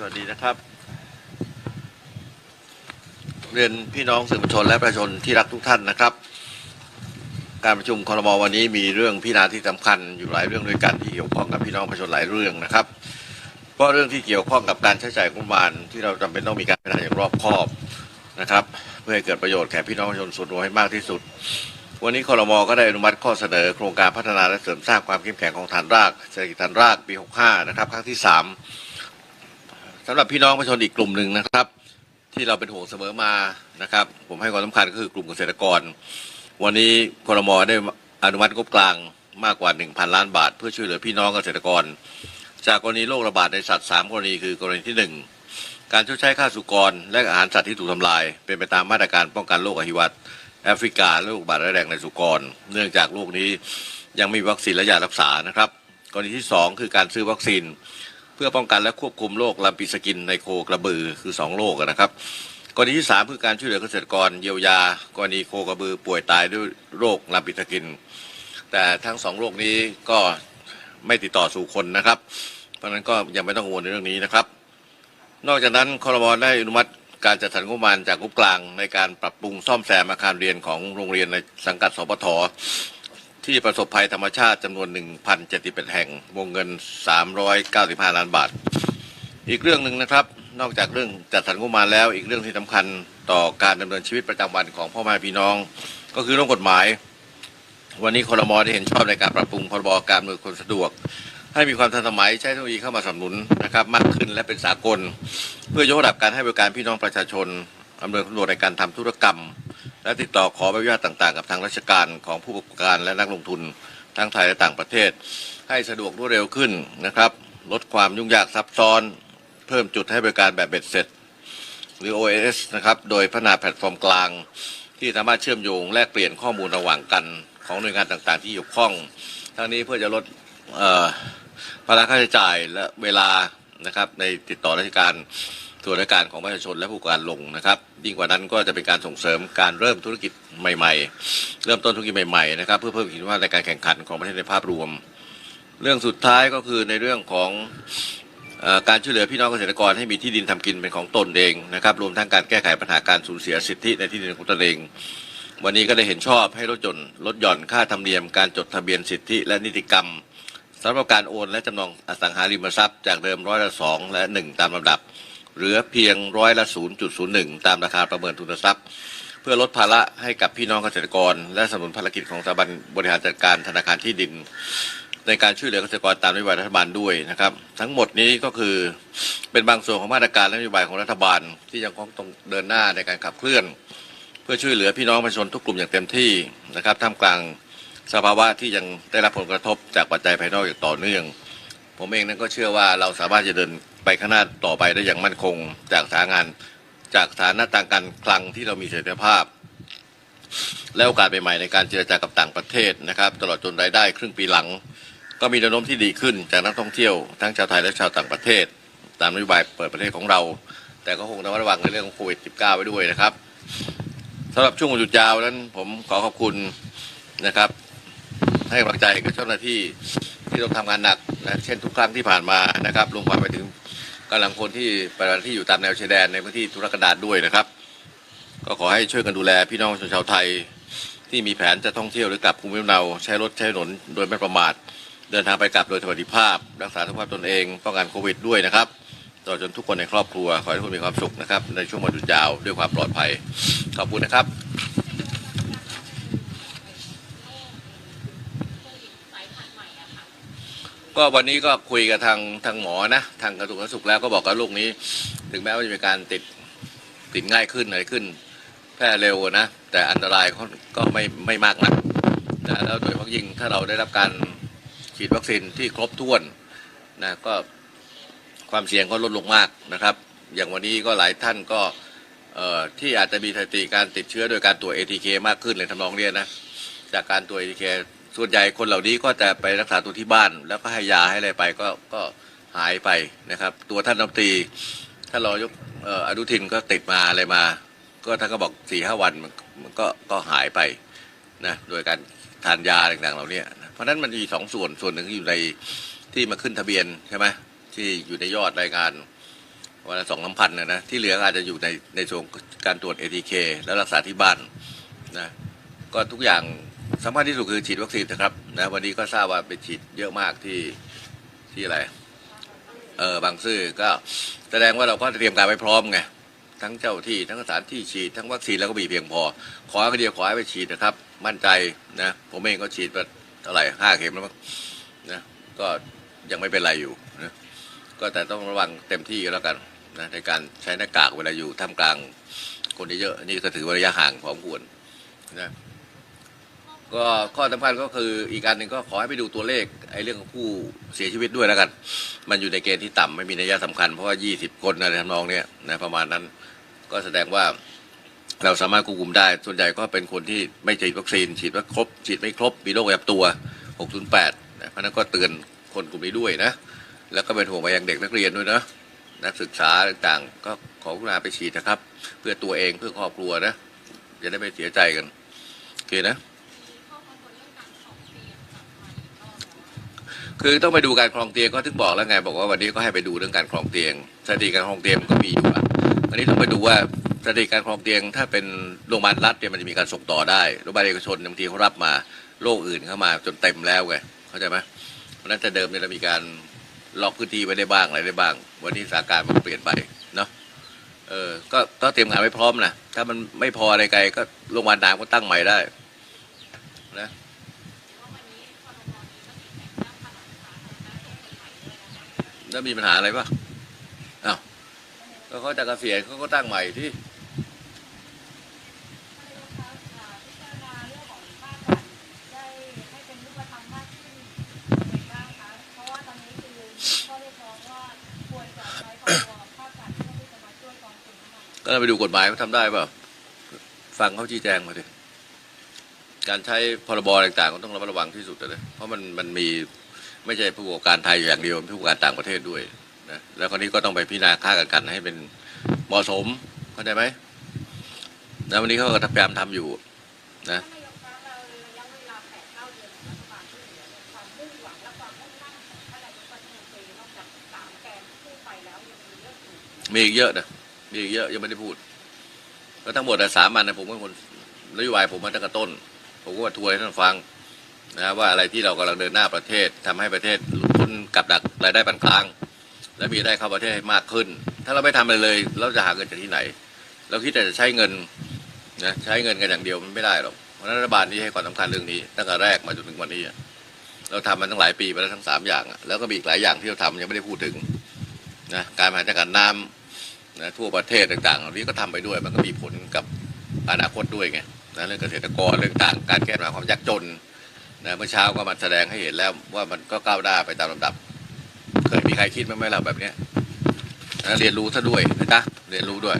สวัสดีนะครับ เรียนพี่น้องสื่อมวลชนและประชาชนที่รักทุกท่านนะครับ การประชุมคอรมอวันนี้มีเรื่องพิจารณาที่สำคัญอยู่หลายเรื่องด้วยกันที่เกี่ยวข้องกับพี่น้องประชาชนหลายเรื่องนะครับ เพราะเรื่องที่เกี่ยวข้องกับการใช้จ่ายงบประมาณที่เราจำเป็นต้องมีการพิจารณาอย่างรอบคอบนะครับ เพื่อให้เกิดประโยชน์แก่พี่น้องประชาชนส่วนรวมให้มากที่สุด วันนี้คอรมอก็ได้อนุมัติข้อเสนอโครงการพัฒนาและเสริมสร้างความเข้มแข็งของฐานรากเศรษฐกิจฐานรากปี 65 นะครับครั้งที่ 3 สำหรับพี่น้องประชาชนอีกกลุ่มหนึ่งนะครับ ที่เราเป็นห่วงเสมอมานะครับ ผมให้ความสำคัญก็คือกลุ่มเกษตรกร วันนี้ครมได้อนุมัติงบกลางมากกว่า 1,000 ล้านบาท เพื่อช่วยเหลือพี่น้องเกษตรกร จากกรณีโรคระบาดในสัตว์3กรณีคือกรณีที่ 1 การชดใช้ค่าสุกร และอาหารสัตว์ที่ถูกทำลาย เป็นไปตามมาตรการป้องกันโรคอหิวัตแอฟริกาโรคระบาดร้ายแรงในสุกร เนื่องจากโรคนี้ยังไมมีวัคซีนและยารักษานะครับ กรณีที่ 2 คือการซื้อวัคซีน พื่อป้องกันและควบคุมโรคลำปีสกินในโคกระบือคือ 2 โรคนะครับกรณีที่ 3 คือการช่วยเหลือเกษตรกรเยียวยากรณีโคกระบือป่วยตายด้วยโรคลำปีสกิน แต่ทั้งสองโรคนี้ก็ไม่ติดต่อสู่คนนะครับ เพราะฉะนั้นก็ยังไม่ต้องกังวลในเรื่องนี้นะครับ นอกจากนั้นคอรมอได้อนุมัติการจัดสรรงบประมาณจากงบกลางในการปรับปรุงซ่อมแซมอาคารเรียนของโรงเรียนในสังกัดสปท ที่ประสบภัยธรรมชาติจำนวน 1,071 แห่ง วงเงิน 395 ล้านบาท อีกเรื่องหนึ่งนะครับ นอกจากเรื่องจัดสรรงบประมาณแล้ว อีกเรื่องที่สำคัญต่อการดำเนินชีวิตประจำวันของพ่อแม่พี่น้อง ก็คือเรื่องกฎหมาย วันนี้คอรมอได้เห็นชอบในการปรับปรุงพรบการอำนความสะดวก ให้มีความทันสมัยใช้เทคโนโลยีเข้ามาสนับสนุนนะครับมากขึ้นและเป็นสากล เพื่อยกระดับการให้บริการพี่น้องประชาชนอำนวยความสะดวกในการทำธุรกรรม และติดต่อขอใบอนุญาตต่าง ๆ กับทางราชการของผู้ประกอบการและนักลงทุนทั้งไทยและต่างประเทศ ให้สะดวกรวดเร็วขึ้นนะครับลดความยุ่งยากซับซ้อน เพิ่มจุดให้บริการแบบเบ็ดเสร็จ หรือ OAS นะครับโดยพัฒนาแพลตฟอร์มกลาง ที่สามารถเชื่อมโยงแลกเปลี่ยนข้อมูลระหว่างกันของหน่วยงานต่างๆ ที่เกี่ยวข้อง ทั้งนี้เพื่อจะลดภาระค่าใช้จ่ายและเวลานะครับในติดต่อราชการ ส่วนราชการของประชาชนและผู้การลงนะครับยิ่งกว่านั้นก็จะเป็นการส่งเสริมการเริ่มธุรกิจใหม่ๆ เริ่มต้นธุรกิจใหม่ๆนะครับเพื่อเพิ่มขีดว่าในการแข่งขันของประเทศในภาพรวม เรื่องสุดท้ายก็คือในเรื่องของอการช่วยเหลือพี่น้องเกษตรกรให้มีที่ดินทำกินเป็นของตนเองนะครับรวมทั้งการแก้ไขปัญหาการสูญเสียสิทธิในที่ดินของตนเอง วันนี้ก็ได้เห็นชอบให้ลดหย่อนลดหย่อนค่าธรรมเนียม การจดทะเบียนสิทธิและนิติกรรมสำหรับการโอนและจำนองอสังหาริมทรัพย์จากเดิมร้อยละสองและหนึ่งตามลำดับ เหลือเพียงร้อยละศูนย์จุดศูนย์หนึ่งตามราคาประเมินทุนทรัพย์ เพื่อลดภาระให้กับพี่น้องเกษตรกร และสนับสนุนภารกิจของสถาบันบริหารจัดการธนาคารที่ดิน ในการช่วยเหลือเกษตรกรตามนโยบายรัฐบาลด้วยนะครับ ทั้งหมดนี้ก็คือเป็นบางส่วนของมาตรการและนโยบายของรัฐบาล ที่ยังคงต้องเดินหน้าในการขับเคลื่อน เพื่อช่วยเหลือพี่น้องประชาชนทุกกลุ่มอย่างเต็มที่นะครับท่ามกลางสภาวะที่ยังได้รับผลกระทบจากปัจจัยภายนอกอย่างต่อเนื่อง ผมเองนั้นก็เชื่อว่าเราสามารถจะเดิน ไปข้างหน้าต่อไปได้อย่างมั่นคง จากสถานงานจากสถานะต่างการคลังที่เรามีเสถียรภาพ และโอกาสใหม่ๆในการเจรจากับต่างประเทศนะครับ ตลอดจนรายได้ครึ่งปีหลัง ก็มีแนวโน้มที่ดีขึ้นจากนักท่องเที่ยวทั้งชาวไทยและชาวต่างประเทศ ตามนโยบายเปิดประเทศของเรา แต่ก็คงต้องระวังในเรื่องของโควิด -19 ไว้ด้วยนะครับสำหรับช่วงวันหยุดยาวนั้นผมขอขอบคุณนะครับ ให้กำลังใจกับเจ้าหน้าที่ที่ต้องทำงานหนักนะเช่นทุกครั้งที่ผ่านมานะครับรวมความไปถึง กำลังคนที่ปฏิบัติที่อยู่ตามแนวชายแดนในพื้นที่ธุรกันดารด้วยนะครับ ก็ขอให้ช่วยกันดูแลพี่น้องชาชนชาวไทย ที่มีแผนจะท่องเที่ยวหรือกลับภูมิลำเนาใช้รถใช้ถนนโดยไม่ประมาท เดินทางไปกลับโดยสวัสดิภาพ รักษาสุขภาพตนเองป้องกันโควิดด้วยนะครับตลอจนทุกคนในครอบครัวขอให้ทุกคนมีความสุขนะครับในช่วงวันหยุดยาวด้วยความปลอดภัยขอบคุณนะครับ ก็วันนี้ก็คุยกับทางทางหมอนะทางกระทรวงสาธารณสุขแล้วก็บอกว่าโรคนี้ ถึงแม้ว่าจะมีการติดติดง่ายขึ้นอะไรขึ้น แพร่เร็วนะ แต่อันตรายก็ก็ไม่ไม่มากนักนะแล้วโดยเฉพาะยิ่งถ้าเราได้รับการฉีดวัคซีนที่ครบถ้วนนะก็ความเสี่ยงก็ลดลงมากนะครับ อย่างวันนี้ก็หลายท่านก็เอ่อที่อาจจะมีสถิติการติดเชื้อโดยการตรวจ ATK มากขึ้นเลยทำนองเนี้ยนะจากการตรวจ ATK ส่วนใหญ่คนเหล่านี้ก็จะไปรักษาตัวที่บ้าน แล้วก็ให้ยาให้อะไรไปก็ก็หายไปนะครับ ตัวท่านรัฐมนตรีท่านรอยกอนุทินก็ติดมาอะไรมา ก็ท่านก็บอกสี่ห้าวันมันก็ก็หายไปนะโดยการทานยาต่างๆเหล่านี้เพราะฉะนั้นมันมีสองส่วนส่วนหนึ่งอยู่ในที่มาขึ้นทะเบียนใช่ไหมที่อยู่ในยอดรายงานวันละสองสามพันนะนะที่เหลืออาจจะอยู่ในในส่วนการตรวจ ATK แล้วรักษาที่บ้านนะก็ทุกอย่าง สำคัญที่สุดคือฉีดวัคซีนนะครับนะวันนี้ก็ทราบว่าไปฉีดเยอะมากที่ที่อะไรเออบางซื่อก็แสดงว่าเราก็เตรียมการไว้พร้อมไงทั้งเจ้าที่ทั้งสถานที่ฉีดทั้งวัคซีนแล้วก็มีเพียงพอ ขอให้เดียวขอให้ไปฉีดนะครับ มั่นใจนะผมเองก็ฉีดไปเท่าไหร่ห้าเข็มแล้วมั้งนะก็ยังไม่เป็นไรอยู่นะก็แต่ต้องระวังเต็มที่แล้วกันนะในการใช้หน้ากากเวลาอยู่ท่ามกลางคนเยอะๆนี่ก็ถือระยะห่างพอสมควรนะ ก็ข้อสำคัญก็คืออีกการหนึ่งก็ขอให้ไปดูตัวเลขไอ้เรื่องของผู้เสียชีวิตด้วยแล้วกัน มันอยู่ในเกณฑ์ที่ต่ำไม่มีนัยยะสำคัญเพราะว่า 20 คนอะไรทำนองเนี้ยนะประมาณนั้นก็แสดงว่าเราสามารถควบคุมได้ ส่วนใหญ่ก็เป็นคนที่ไม่ฉีดวัคซีน ฉีดว่าครบ ฉีดไม่ครบ มีโรคประจำตัว 608นะเพราะฉะนั้นก็เตือนคนกลุ่มนี้ด้วยนะ แล้วก็เป็นห่วงไปยังเด็กนักเรียนด้วยนะ นักศึกษาต่างๆ ก็ขอกรุณาไปฉีดนะครับ เพื่อตัวเองเพื่อครอบครัวนะ จะได้ไม่เสียใจกัน โอเคนะ คือต้องไปดูการครองเตียงก็ถึงบอกแล้วไงบอกว่าวันนี้ก็ให้ไปดูเรื่องการครองเตียงสถิติการครองเตียงมันก็มีอยู่อะวันนี้ต้องไปดูว่าสถิติการครองเตียง ถ้าเป็นโรงพยาบาลรัฐเนี่ยมันจะมีการส่งต่อได้โรงพยาบาลเอกชนบางทีเขารับมาโรคอื่นเข้ามาจนเต็มแล้วไงเข้าใจไหมเพราะนั้นแต่เดิมเนี่ยเรามีการล็อกพื้นที่ไว้ได้บ้างอะไรได้บ้าง วันนี้สถานการณ์มันเปลี่ยนไปเนาะเออก็ก็เตรียมงานไว้พร้อมนะถ้ามันไม่พออะไรไกลก็โรงพยาบาลน้ำก็ตั้งใหม่ได้นะ แล้วมีปัญหาอะไรปะอ้าวก็เขาจะเกษียณเขาก็ตั้งใหม่ที่ได้ให้เป็นรูปธรรมมากขึ้นยังไงบ้างคะเพราะว่าตอนนี้คือข้อเรียกร้องว่าควรจะใช้พรบภาครัฐเพื่อที่จะมาช่วยกองทุนน้ำมันก็เราไปดูกฎหมายว่าทำได้เปล่าฟังเขาชี้แจงมาดิการใช้พรบต่างๆก็ต้องระมัดระวังที่สุดเลยเพราะมันมันมี ไม่ใช่ผู้ประกอบการไทยอย่างเดียวผู้ประกอบการต่างประเทศด้วยนะแล้วคราวนี้ก็ต้องไปพิจารณาค่ากันกันให้เป็นเหมาะสมเข้าใจไหมนะวันนี้เขาก็พยายามทำอยู่นะท่าอนของรัฐบาลที่เหลือเนี่ยความมุ่งหวังและความมุ่งมั่นของท่านนายกรัฐมนตรีนอกจากสามแกนที่พูดไปแล้วยังมีเรื่องอื่นไหมมีอีกเยอะนะมีอีกเยอะยังไม่ได้พูดก็ทั้งหมดสามอันนะผมก็เป็นคนนโยบายผมมาตั้งแต่ต้น ผมก็มาทัวร์ให้ท่านฟัง นะว่าอะไรที่เรากำลังเดินหน้าประเทศทำให้ประเทศหลุดพ้นกับดักรายได้ปานกลาง และมีได้เข้าประเทศให้มากขึ้น ถ้าเราไม่ทำอะไรเลย เราจะหาเงินจากที่ไหน เราคิดแต่จะใช้เงินนะใช้เงินกันอย่างเดียวมันไม่ได้หรอกเพราะนั้นรัฐบาลนี้ให้ความสำคัญเรื่องนี้ตั้งแต่แรกมาจนถึงวันนี้เราทำมันตั้งหลายปีไปแล้วทั้งสามอย่าง แล้วก็มีอีกหลายอย่างที่เราทำยังไม่ได้พูดถึงนะการบริหารจัดการน้ำนะทั่วประเทศต่างๆเหล่านี้ก็ทำไปด้วย มันก็มีผลกับอนาคตด้วยไงนะเรื่องเกษตรกรเรื่องต่างการแก้ปัญหาความยากจน นะเมื่อเช้าก็มาแสดงให้เห็นแล้วว่ามันก็ก้าวหน้าไปตามลำดับ เคยมีใครคิดไหมไหมเราแบบเนี้ยนะเรียนรู้ซะด้วยนะจ๊ะเรียนรู้ด้วย